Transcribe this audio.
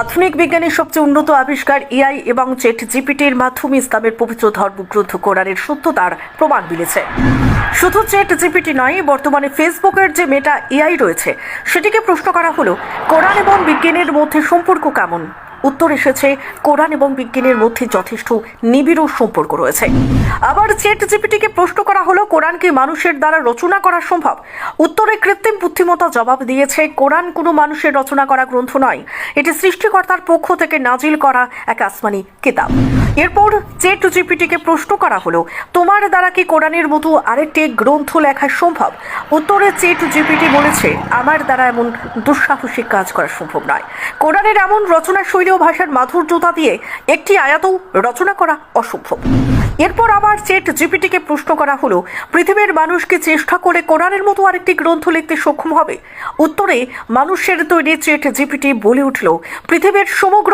আধুনিক বিজ্ঞানের সবচেয়ে উন্নত আবিষ্কার এআই এবং চেট জিপিটির মাধ্যমে ইসলামের পবিত্র ধর্মগ্রন্থ কোরআনের সত্যতার প্রমাণ মিলেছে। শুধু চেট জিপিটি নয়, বর্তমানে ফেসবুকের যে মেটা এআই রয়েছে, সেটিকে প্রশ্ন করা হলো, কোরআন এবং বিজ্ঞানের মধ্যে সম্পর্ক কেমন? উত্তর এসেছে, কোরআন এবং বিজ্ঞানের মধ্যে যথেষ্ট নিবিড় সম্পর্ক রয়েছে। আবার চেট জিপিটিকে প্রশ্ন করা হলো, কোরআন কি মানুষের দ্বারা রচনা করা সম্ভব? উত্তরে কৃত্রিম বুদ্ধিমত্তা জবাব দিয়েছে, কোরআন কোনো মানুষের রচনা করা গ্রন্থ নয়। এটি সৃষ্টিকর্তার পক্ষ থেকে নাজিল করা এক আসমানি কিতাব। এরপর চেট জিপিটিকে প্রশ্ন করা হলো, তোমার দ্বারা কি কোরআনের মতো আরেকটি গ্রন্থ লেখা সম্ভব? উত্তরে চেট জিপিটি বলেছে, আমার দ্বারা এমন দুঃসাহসিক কাজ করা সম্ভব নয়। কোরআনের এমন রচনা শৈলী ও ভাষার মাধুর্যতা দিয়ে একটি আয়াতও রচনা করা অসম্ভব। এরপর আবার চেট জিপিটিকে প্রশ্ন করা হলো, পৃথিবীর মানুষকে চেষ্টা করে কোরআনের মতো আরেকটি গ্রন্থ লিখতে সক্ষম হবে? উত্তরে, মানুষের তৈরি চেট জিপিটি বলে উঠল, পৃথিবীর সমগ্র